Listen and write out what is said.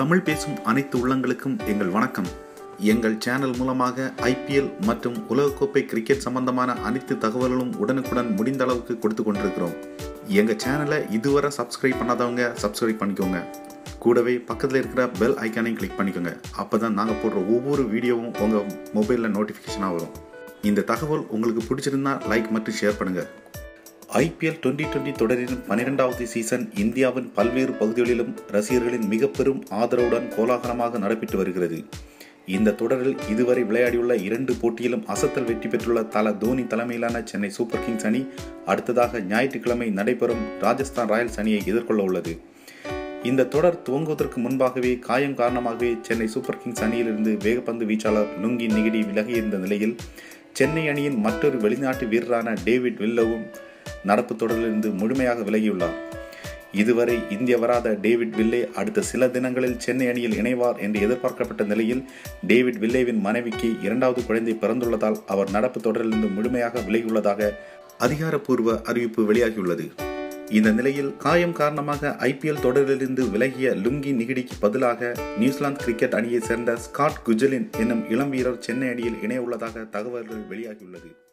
தமிழ் பேசும் அனைத்து உள்ளங்களுக்கும் எங்கள் வணக்கம். எங்கள் சேனல் மூலமாக ஐபிஎல் மற்றும் உலகக்கோப்பை கிரிக்கெட் சம்பந்தமான அனைத்து தகவல்களும் உடனுக்குடன் முடிந்த அளவுக்கு கொடுத்து கொண்டிருக்கிறோம். எங்கள் சேனலை இதுவரை சப்ஸ்கிரைப் பண்ணாதவங்க சப்ஸ்கிரைப் பண்ணிக்கோங்க. கூடவே பக்கத்தில் இருக்கிற பெல் ஐக்கானையும் கிளிக் பண்ணிக்கோங்க. அப்போ தான் நாங்கள் போடுற ஒவ்வொரு வீடியோவும் உங்கள் மொபைலில் நோட்டிஃபிகேஷனாக வரும். இந்த தகவல் உங்களுக்கு பிடிச்சிருந்தா லைக் மற்றும் ஷேர் பண்ணுங்கள் ஐபிஎல் டுவெண்ட்டி டுவெண்ட்டி தொடரின் பனிரெண்டாவது சீசன் இந்தியாவின் பல்வேறு பகுதிகளிலும் ரசிகர்களின் மிக பெரும் ஆதரவுடன் கோலாகலமாக நடைபெற்று வருகிறது. இந்த தொடரில் இதுவரை விளையாடியுள்ள இரண்டு போட்டியிலும் அசத்தல் வெற்றி பெற்றுள்ள தல தோனி தலைமையிலான சென்னை சூப்பர் கிங்ஸ் அணி அடுத்ததாக ஞாயிற்றுக்கிழமை நடைபெறும் ராஜஸ்தான் ராயல்ஸ் அணியை எதிர்கொள்ள உள்ளது. இந்த தொடர் துவங்குவதற்கு முன்பாகவே காயம் காரணமாகவே சென்னை சூப்பர் கிங்ஸ் அணியிலிருந்து வேகப்பந்து வீச்சாளர் நுங்கி நிகிடி விலகியிருந்த நிலையில் சென்னை அணியின் மற்றொரு வெளிநாட்டு வீரரான டேவிட் வில்லவும் நடப்பு தொடரிலிருந்து முழுமையாக விலகியுள்ளார். இதுவரை இந்திய வராத டேவிட் வில்லே அடுத்த சில தினங்களில் சென்னை அணியில் இணைவார் என்று எதிர்பார்க்கப்பட்ட நிலையில் டேவிட் வில்லேவின் மனைவிக்கு இரண்டாவது குழந்தை பிறந்துள்ளதால் அவர் நடப்பு தொடரிலிருந்து முழுமையாக விலகியுள்ளதாக அதிகாரப்பூர்வ அறிவிப்பு வெளியாகியுள்ளது. இந்த நிலையில் காயம் காரணமாக ஐபிஎல் தொடரிலிருந்து விலகிய லுங்கி நிகிடிக்கு பதிலாக நியூசிலாந்து கிரிக்கெட் அணியைச் சேர்ந்த ஸ்காட் குஜலின் என்னும் இளம் வீரர் சென்னை அணியில் இணைய உள்ளதாக தகவல்கள் வெளியாகியுள்ளது.